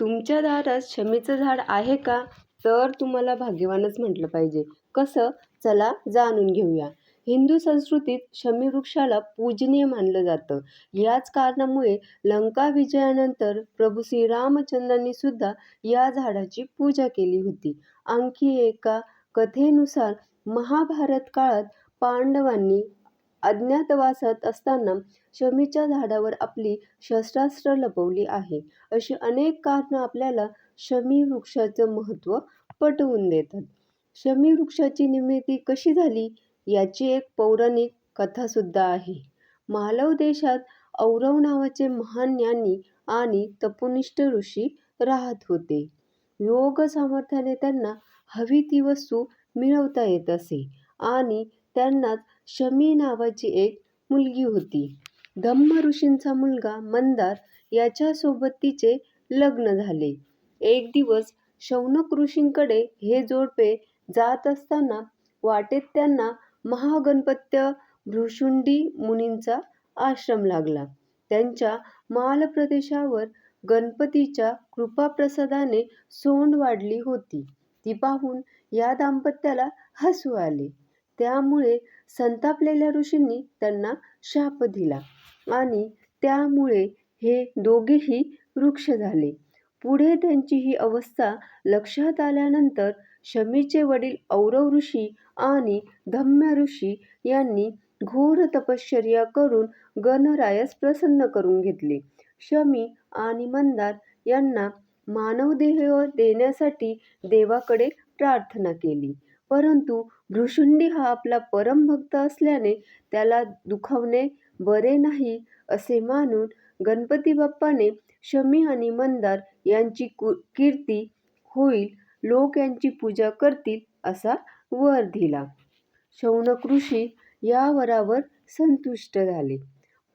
तुमच्या दारात शमीचं झाड आहे का? तर तुम्हाला भाग्यवानच म्हटलं पाहिजे. कसं? चला जाणून घेऊया. हिंदू संस्कृतीत शमी वृक्षाला पूजनीय मानलं जातं. याच कारणामुळे लंका विजयानंतर प्रभू श्रीरामचंद्रांनी सुद्धा या झाडाची पूजा केली होती. आणखी एका कथेनुसार महाभारत काळात पांडवांनी अज्ञातवासात असताना शमीच्या झाडावर आपली शस्त्रास्त्र लपवली आहे. अशी अनेक कारणं आपल्याला शमी वृक्षाचं महत्त्व पटवून देतात. शमी वृक्षाची निर्मिती कशी झाली? याची एक पौराणिक कथासुद्धा आहे. मालव देशात औरव नावाचे महान ज्ञानी आणि तपोनिष्ठ ऋषी राहत होते. योग सामर्थ्याने त्यांना हवी ती वस्तू मिळवता येत असे आणि त्यांनाच शमी नावाची एक मुलगी होती. धम्म ऋषींचा मुलगा मंदार याच्यासोबत तिचे लग्न झाले. एक दिवस शौनक ऋषींकडे हे जोडपे जात असताना वाटेत त्यांना महागणपत्य भृशुंडी मुनींचा आश्रम लागला. त्यांच्या मालप्रदेशावर गणपतीच्या कृपाप्रसादाने सोंड वाढली होती. ती पाहून या दाम्पत्याला हसू आले. त्यामुळे संतापलेल्या ऋषींनी त्यांना शाप दिला आणि त्यामुळे हे दोघेही वृक्ष झाले. पुढे त्यांची ही अवस्था लक्षात आल्यानंतर शमीचे वडील औरव ऋषी आणि धम्य ऋषी यांनी घोर तपश्चर्या करून गणरायास प्रसन्न करून घेतले. शमी आणि मंदार यांना मानवदेह देण्यासाठी देवाकडे प्रार्थना केली. परंतु भृशुंडी हा आपला परमभक्त असल्याने त्याला दुखावणे बरे नाही असे मानून गणपती बाप्पाने शमी आणि मंदार यांची कु कीर्ती होईल लोक यांची पूजा करतील असा वर दिला. शौनक ऋषी या वरावर संतुष्ट झाले.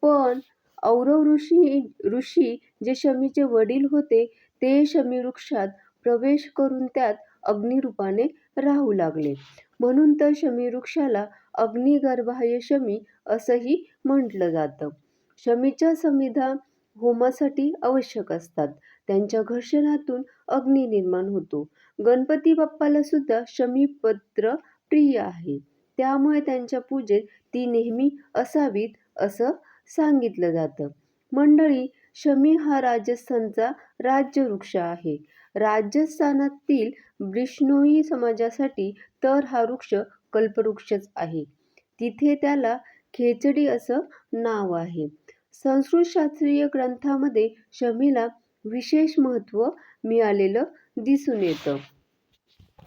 पण औरव ऋषी ऋषी जे शमीचे वडील होते ते शमी वृक्षात प्रवेश करून त्यात अग्निरूपाने राहू लागले. म्हणून तर शमी वृक्षाला अग्निगर्भाय शमी असंही म्हटलं जातं. शमीच्या समिधा होमासाठी आवश्यक असतात. त्यांच्या घर्षणातून अग्नी निर्माण होतो. गणपती बाप्पाला सुद्धा शमीपत्र प्रिय आहे. त्यामुळे त्यांच्या पूजेत ती नेहमी असावीत असं सांगितलं जातं. मंडळी शमी हा राजस्थानचा राज्यवृक्ष आहे. राजस्थानातील ब्रिष्णोई समाजासाठी तर हा वृक्ष कल्पवृक्षच आहे. तिथे त्याला खेचडी असं नाव आहे. संस्कृतशास्त्रीय ग्रंथामध्ये शमीला विशेष महत्त्व मिळालेलं दिसून येतं.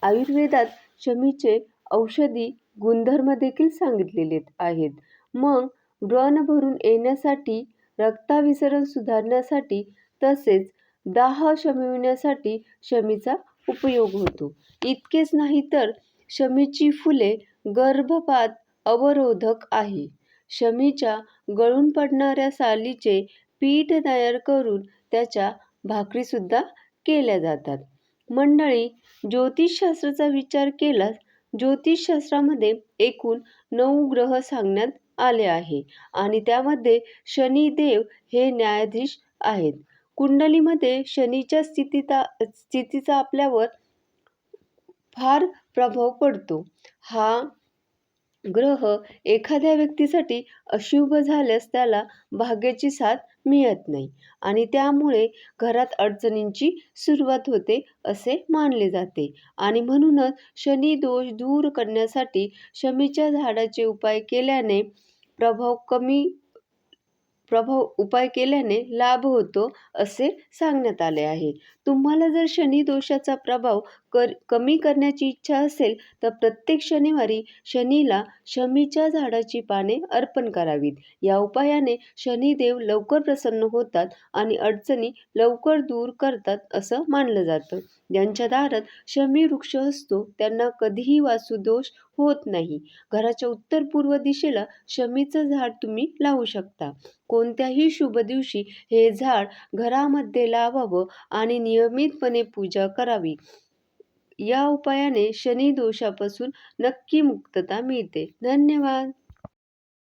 आयुर्वेदात शमीचे औषधी गुणधर्म देखील सांगितलेले आहेत. मग व्रण भरून येण्यासाठी रक्ताभिसरण सुधारण्यासाठी तसेच दाह शमविण्यासाठी शमीचा उपयोग होतो. इतकेच नाही तर शमीची फुले गर्भपात अवरोधक आहे. शमीच्या गळून पडणाऱ्या सालीचे पीठ तयार करून त्याच्या भाकरीसुद्धा केल्या जातात. मंडळी ज्योतिषशास्त्राचा विचार केल्यास ज्योतिषशास्त्रामध्ये एकूण नऊ ग्रह सांगण्यात आले आहे. आणि त्यामध्ये शनिदेव हे न्यायाधीश आहेत. कुंडलीमध्ये शनीच्या स्थितीचा स्थितीचा आपल्यावर फार प्रभाव पडतो. हा ग्रह एखाद्या व्यक्तीसाठी अशुभ झाल्यास त्याला भाग्याची साथ मिळत नाही आणि त्यामुळे घरात अडचणींची सुरुवात होते असे मानले जाते. आणि म्हणूनच शनी दोष दूर करण्यासाठी शमीच्या झाडाचे उपाय केल्याने प्रभाव कमी प्रभाव उपाय केल्याने लाभ होतो असे सांगण्यात आले आहे. तुम्हाला जर शनी दोषाचा प्रभाव कर कमी करण्याची इच्छा असेल तर प्रत्येक शनिवारी शनीला शमीच्या झाडाची पाने अर्पण करावीत. या उपायाने शनिदेव लवकर प्रसन्न होतात आणि अडचणी लवकर दूर करतात असं मानलं जातं. ज्यांच्या दारात शमी वृक्ष असतो त्यांना कधीही वासुदोष होत नाही. घराच्या उत्तर पूर्व दिशेला शमीचं झाड तुम्ही लावू शकता. कोणत्याही शुभ दिवशी हे झाड घरामध्ये लावावं आणि नियमितपणे पूजा करावी. या उपायाने शनी दोषापासून नक्की मुक्तता मिळते. धन्यवाद.